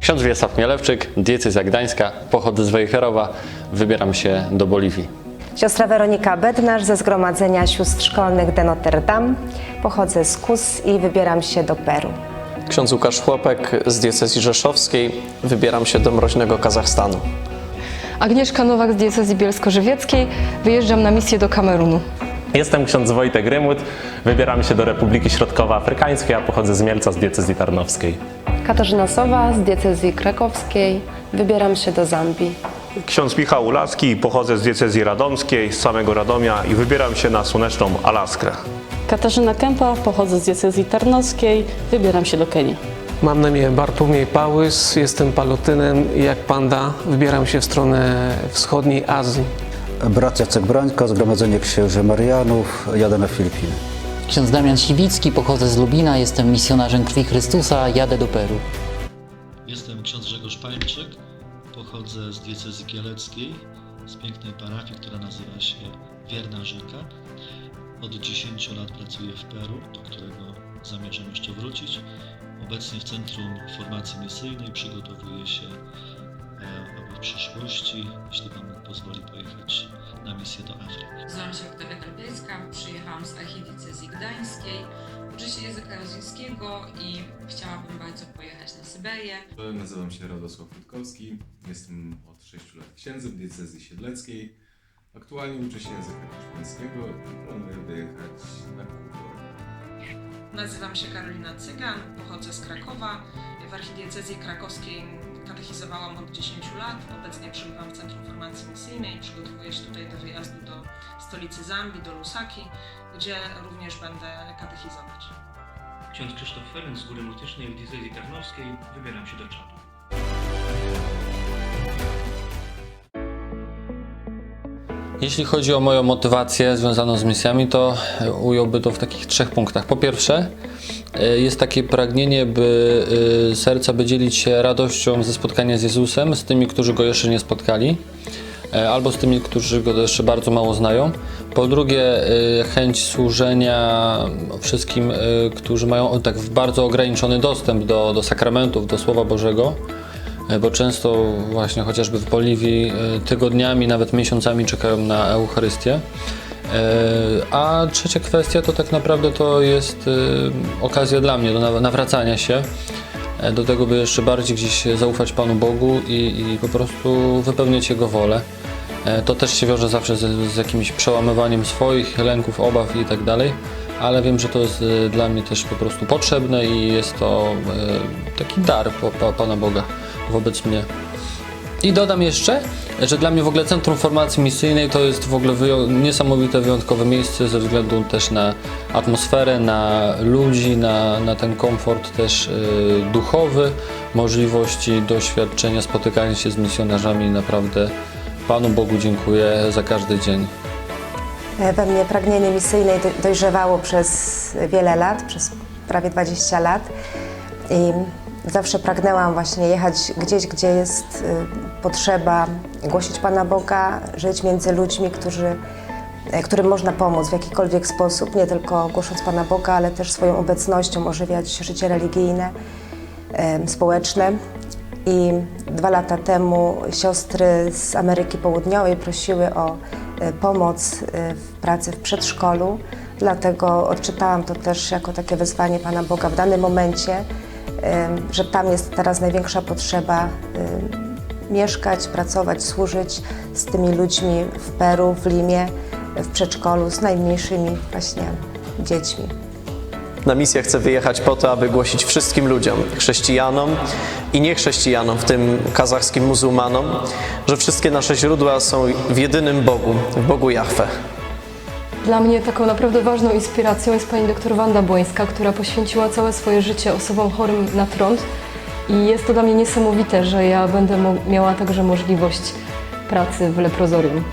Ksiądz Wiesław Mielewczyk, diecezja gdańska, pochodzę z Wejherowa, wybieram się do Boliwii. Siostra Weronika Bednarz ze Zgromadzenia Sióstr Szkolnych de Notre Dame. Pochodzę z Kus i wybieram się do Peru. Ksiądz Łukasz Chłopek z diecezji rzeszowskiej. Wybieram się do mroźnego Kazachstanu. Agnieszka Nowak z diecezji bielsko-żywieckiej. Wyjeżdżam na misję do Kamerunu. Jestem ksiądz Wojtek Rymut, wybieram się do Republiki Środkowoafrykańskiej, a pochodzę z Mielca z diecezji tarnowskiej. Katarzyna Sowa z diecezji krakowskiej. Wybieram się do Zambii. Ksiądz Michał Ulaski, pochodzę z diecezji radomskiej, z samego Radomia i wybieram się na słoneczną Alaskę. Katarzyna Kępa, pochodzę z diecezji tarnowskiej, wybieram się do Kenii. Mam na imię Bartłomiej Pałys, jestem palutynem i jak panda wybieram się w stronę wschodniej Azji. Brat Jacek Brońko, Zgromadzenie Księży Marianów, jadę na Filipiny. Ksiądz Damian Siwicki, pochodzę z Lubina, jestem misjonarzem krwi Chrystusa, jadę do Peru. Jestem ksiądz Grzegorz Pańczyk, pochodzę z diecezji kieleckiej, z pięknej parafii, która nazywa się Wierna Rzeka. Od 10 lat pracuję w Peru, do którego zamierzam jeszcze wrócić. Obecnie w Centrum Formacji Misyjnej przygotowuję się, e, aby w przyszłości, jeśli Pan Bóg pozwoli, pojechać na misję do Afryki. Nazywam się Oktawia Karpielska, przyjechałam z archidiecezji gdańskiej. Uczę się języka rosyjskiego i chciałabym bardzo pojechać na Syberię. Nazywam się Radosław Rutkowski, jestem od 6 lat księdzem w diecezji siedleckiej. Aktualnie uczę się języka hiszpańskiego i planuję wyjechać na Kubę. Nazywam się Karolina Cygan, pochodzę z Krakowa. W archidiecezji krakowskiej katechizowałam od 10 lat. Obecnie przebywam w Centrum Formacji Misyjnej. Przygotowuję się tutaj do wyjazdu do stolicy Zambii, do Lusaki, gdzie również będę katechizować. Ksiądz Krzysztof Ferenc z Góry Mutycznej w diecezji tarnowskiej, wybieram się do Czadu. Jeśli chodzi o moją motywację związaną z misjami, to ująłby to w takich trzech punktach. Po pierwsze, y, jest takie pragnienie, by y, serca by dzielić się radością ze spotkania z Jezusem, z tymi, którzy Go jeszcze nie spotkali, e, albo z tymi, którzy Go jeszcze bardzo mało znają. Po drugie, chęć służenia wszystkim, którzy mają tak bardzo ograniczony dostęp do, do sakramentów, do Słowa Bożego. E, bo często właśnie chociażby w Boliwii e, tygodniami, nawet miesiącami czekają na Eucharystię. E, A trzecia kwestia to tak naprawdę to jest okazja dla mnie do naw- nawracania się, do tego, by jeszcze bardziej gdzieś zaufać Panu Bogu i, i po prostu wypełniać Jego wolę. To też się wiąże zawsze z, z jakimś przełamywaniem swoich lęków, obaw i tak dalej, ale wiem, że to jest dla mnie też po prostu potrzebne i jest to taki dar Pana Boga wobec mnie. I dodam jeszcze, że dla mnie w ogóle Centrum Formacji Misyjnej to jest w ogóle wyją- niesamowite, wyjątkowe miejsce ze względu też na atmosferę, na ludzi, na, na ten komfort też y, duchowy, możliwości doświadczenia, spotykania się z misjonarzami. Naprawdę Panu Bogu dziękuję za każdy dzień. E, We mnie pragnienie misyjne do- dojrzewało przez wiele lat, przez prawie 20 lat. I zawsze pragnęłam właśnie jechać gdzieś, gdzie jest y, potrzeba głosić Pana Boga, żyć między ludźmi, którzy, e, którym można pomóc w jakikolwiek sposób, nie tylko głosząc Pana Boga, ale też swoją obecnością ożywiać życie religijne, społeczne. I dwa lata temu siostry z Ameryki Południowej prosiły o e, pomoc w pracy w przedszkolu, dlatego odczytałam to też jako takie wezwanie Pana Boga w danym momencie, że tam jest teraz największa potrzeba mieszkać, pracować, służyć z tymi ludźmi w Peru, w Limie, w przedszkolu, z najmniejszymi właśnie dziećmi. Na misję chcę wyjechać po to, aby głosić wszystkim ludziom, chrześcijanom i niechrześcijanom, w tym kazachskim muzułmanom, że wszystkie nasze źródła są w jedynym Bogu, w Bogu Jahwe. Dla mnie taką naprawdę ważną inspiracją jest pani doktor Wanda Błońska, która poświęciła całe swoje życie osobom chorym na trąd. I jest to dla mnie niesamowite, że ja będę miała także możliwość pracy w leprozorium.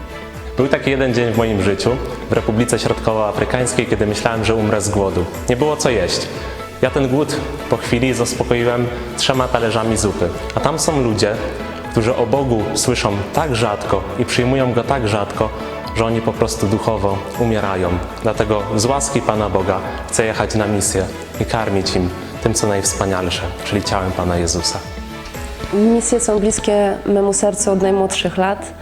Był taki jeden dzień w moim życiu w Republice Środkowoafrykańskiej, kiedy myślałem, że umrę z głodu. Nie było co jeść. Ja ten głód po chwili zaspokoiłem trzema talerzami zupy. A tam są ludzie, którzy o Bogu słyszą tak rzadko i przyjmują Go tak rzadko, że oni po prostu duchowo umierają. Dlatego z łaski Pana Boga chcę jechać na misję i karmić im tym, co najwspanialsze, czyli ciałem Pana Jezusa. Misje są bliskie memu sercu od najmłodszych lat.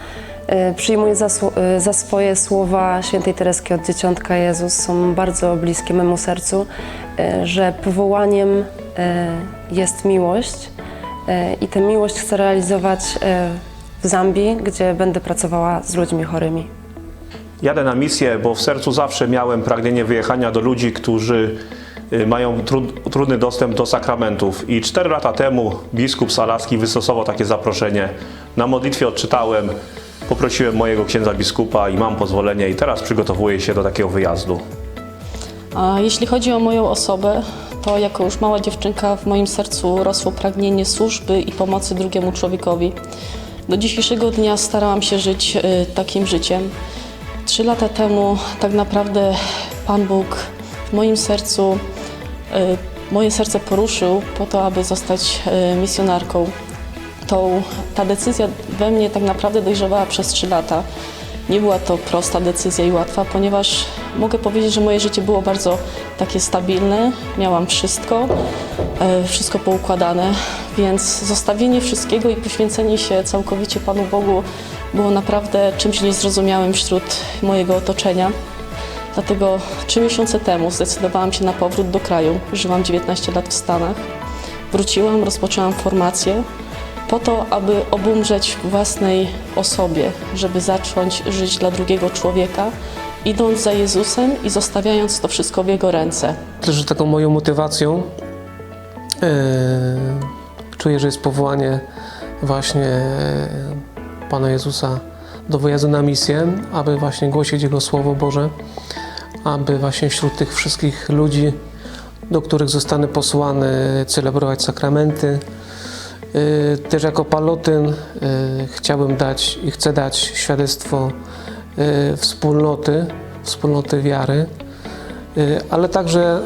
E, Przyjmuję za, e, za swoje słowa świętej Tereski od Dzieciątka Jezus. Są bardzo bliskie memu sercu, e, że powołaniem jest miłość i tę miłość chcę realizować w Zambii, gdzie będę pracowała z ludźmi chorymi. Jadę na misję, bo w sercu zawsze miałem pragnienie wyjechania do ludzi, którzy y, mają tru- trudny dostęp do sakramentów. I cztery lata temu biskup Salaski wystosował takie zaproszenie. Na modlitwie odczytałem, poprosiłem mojego księdza biskupa i mam pozwolenie i teraz przygotowuję się do takiego wyjazdu. A jeśli chodzi o moją osobę, to jako już mała dziewczynka w moim sercu rosło pragnienie służby i pomocy drugiemu człowiekowi. Do dzisiejszego dnia starałam się żyć y, takim życiem. Trzy lata temu tak naprawdę Pan Bóg w moim sercu, y, moje serce poruszył po to, aby zostać y, misjonarką. Tą, ta decyzja we mnie tak naprawdę dojrzewała przez trzy lata. Nie była to prosta decyzja i łatwa, ponieważ mogę powiedzieć, że moje życie było bardzo takie stabilne. Miałam wszystko, e, wszystko poukładane, więc zostawienie wszystkiego i poświęcenie się całkowicie Panu Bogu było naprawdę czymś niezrozumiałym wśród mojego otoczenia. Dlatego trzy miesiące temu zdecydowałam się na powrót do kraju. Żyłam 19 lat w Stanach. Wróciłam, rozpoczęłam formację po to, aby obumrzeć własnej osobie, żeby zacząć żyć dla drugiego człowieka, idąc za Jezusem i zostawiając to wszystko w Jego ręce. Też taką moją motywacją e, czuję, że jest powołanie właśnie e, Pana Jezusa do wyjazdu na misję, aby właśnie głosić Jego Słowo Boże, aby właśnie wśród tych wszystkich ludzi, do których zostanę posłany, celebrować sakramenty. E, Też jako palotyn e, chciałbym dać i chcę dać świadectwo e, wspólnoty, wspólnoty wiary, Y, ale także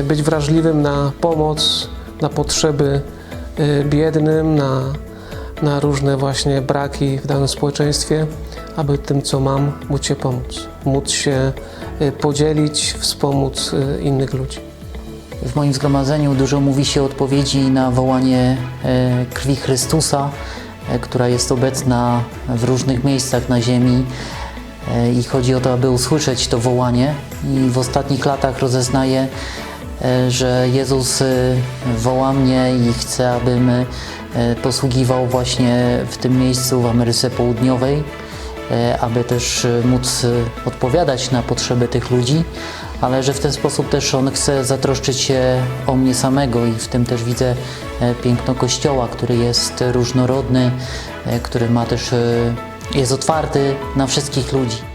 y, być wrażliwym na pomoc, na potrzeby y, biednym, na, na różne właśnie braki w danym społeczeństwie, aby tym, co mam, móc się pomóc, móc się y, podzielić, wspomóc y, innych ludzi. W moim zgromadzeniu dużo mówi się o odpowiedzi na wołanie e, krwi Chrystusa, e, która jest obecna w różnych miejscach na ziemi. E, I chodzi o to, aby usłyszeć to wołanie. I w ostatnich latach rozeznaję, że Jezus woła mnie i chce, abym posługiwał właśnie w tym miejscu w Ameryce Południowej, aby też móc odpowiadać na potrzeby tych ludzi, ale że w ten sposób też On chce zatroszczyć się o mnie samego i w tym też widzę e, piękno Kościoła, który jest różnorodny, e, który ma też, e, jest otwarty na wszystkich ludzi.